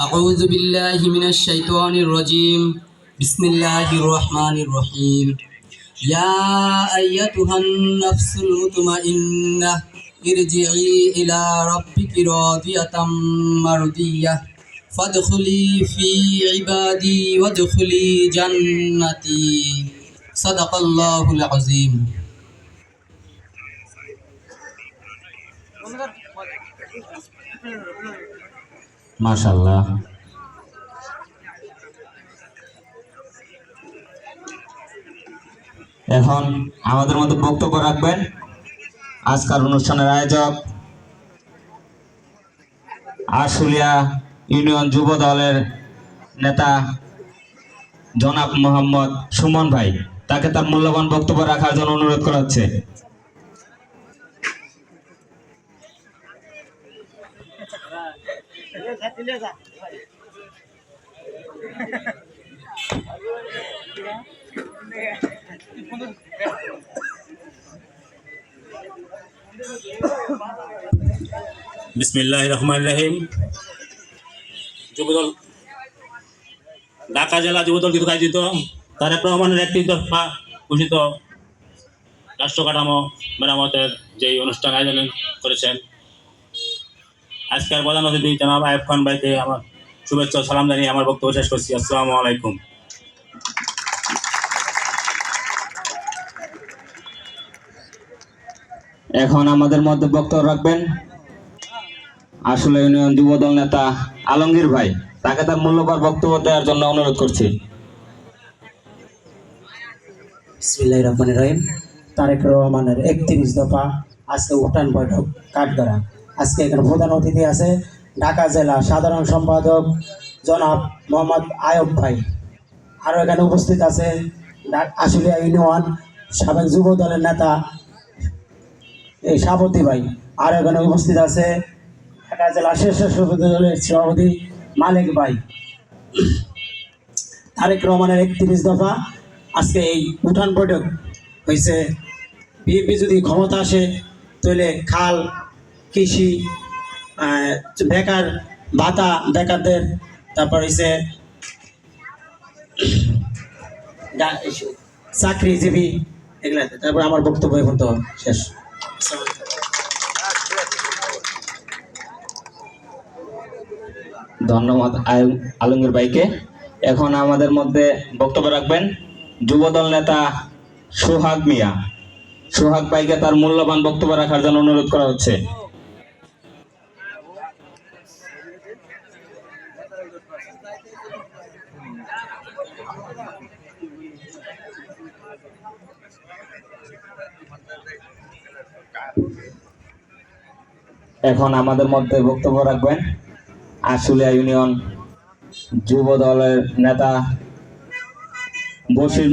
أعوذ بالله من الشيطان الرجيم بسم الله الرحمن الرحيم يا أيتها النفس المطمئنة ارجعي إلى ربك راضية مرضية فادخلي في عبادي وادخلي جنتي صدق الله العظيم মাশাল্লাহ এখন আমাদের মধ্যে বক্তব্য রাখবেন। আজকাল অনুষ্ঠানের আয়োজক আশুলিয়া ইউনিয়ন যুব দলের নেতা জনাব মোহাম্মদ সুমন ভাই। তাকে তার মূল্যবান বক্তব্য রাখার জন্য অনুরোধ করা হচ্ছে। বিসমিল্লাহ রহমান রহিম যুবদল, ঢাকা জেলা যুবদল কৃতক আয়োজিত তারেক রহমানের একটি দফা ঘোষিত রাষ্ট্র কাঠামো মেরামতের যেই অনুষ্ঠান আয়োজন করেছেন আজকের প্রধান অতিথি জনাব আয়ব খান ভাইকে আমার শুভেচ্ছা সালাম জানিয়ে আমার বক্তব্য শেষ করছি। আসসালামু আলাইকুম। এখন আমাদের মধ্যে বক্তব্য রাখবেন আসলে ইউনিয়ন যুবদল নেতা আলমগীর ভাই তাকে তার মূল্যবান বক্তব্য দেওয়ার জন্য অনুরোধ করছি। বিসমিল্লাহির রহমানির রহিম। তারেক রহমানের একত্রিশ দফা আজকে উঠান বৈঠক কাঠগড়া। আজকে এখানে প্রধান অতিথি আছে ঢাকা জেলা সাধারণ সম্পাদক জনাব মোহাম্মদ আয়ব ভাই। আরও এখানে উপস্থিত আছে আশুলিয়া ইউনিয়ন সাবেক যুব দলের নেতা এই সাবতী ভাই। আর এখানে উপস্থিত আছে ঢাকা জেলা স্বেচ্ছাসেবক দলের সভাপতি মালিক ভাই। তারেক রহমানের একত্রিশ দফা আজকে এই উঠান বৈঠক হয়েছে। বিএনপি যদি ক্ষমতা আসে, তাহলে খাল কৃষি বেকার, ভাতা, বেকারদের, তারপর হয়েছে চাকরিজীবী, এগুলা, তারপর আমার বক্তব্য এখন তো শেষ। ধন্যবাদ আল- আলমগীর ভাইকে। এখন আমাদের মধ্যে বক্তব্য রাখবেন যুবদল নেতা সোহাগ মিয়া। সোহাগ ভাইকে তার মূল্যবান বক্তব্য রাখার জন্য অনুরোধ করা হচ্ছে। এখন আমাদের মধ্যে বক্তব্য রাখবেন আশুলিয়া ইউনিয়ন যুব দলের নেতা বশির